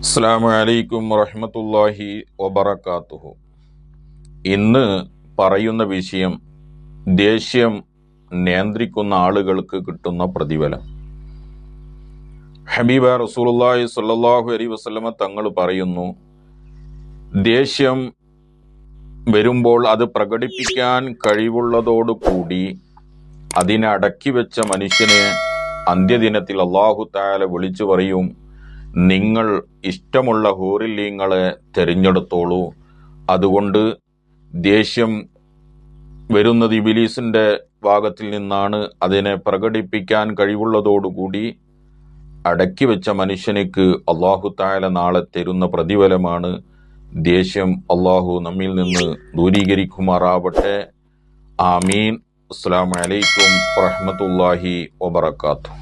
അസ്സാം വലൈക്കും വറഹമത്തല്ലാഹി വബർക്കാത്തുഹു ഇന്ന് പറയുന്ന വിഷയം ദേഷ്യം നിയന്ത്രിക്കുന്ന ആളുകൾക്ക് കിട്ടുന്ന പ്രതിഫലം. ഹബീബ റസൂലുള്ളാഹി സ്വല്ലല്ലാഹു അലൈഹി വസല്ലമ തങ്ങൾ പറയുന്നു ദേഷ്യം വരുമ്പോൾ അത് പ്രകടിപ്പിക്കാൻ കഴിവുള്ളതോടുകൂടി അതിനെ അടക്കി വെച്ച മനുഷ്യനെ അന്ത്യദിനത്തിൽ അള്ളാഹു താല വിളിച്ചു പറയും നിങ്ങൾ ഇഷ്ടമുള്ള ഹൂറില്ലീങ്ങളെ തിരഞ്ഞെടുത്തോളൂ. അതുകൊണ്ട് ദേഷ്യം വരുന്നത് ഇബിലീസിന്റെ ഭാഗത്തിൽ നിന്നാണ് അതിനെ പ്രകടിപ്പിക്കാൻ കഴിവുള്ളതോടുകൂടി അടക്കി വെച്ച മനുഷ്യനിക്ക് അള്ളാഹു താല നാളെ തരുന്ന പ്രതിഫലമാണ് ദേഷ്യം അള്ളാഹു നമ്മിൽ നിന്ന് ദൂരീകരിക്കുമാറാവട്ടെ. ആമീൻ. അസ്സാം വലൈക്കും വറഹമത്തല്ലാഹി വബർക്കാത്തു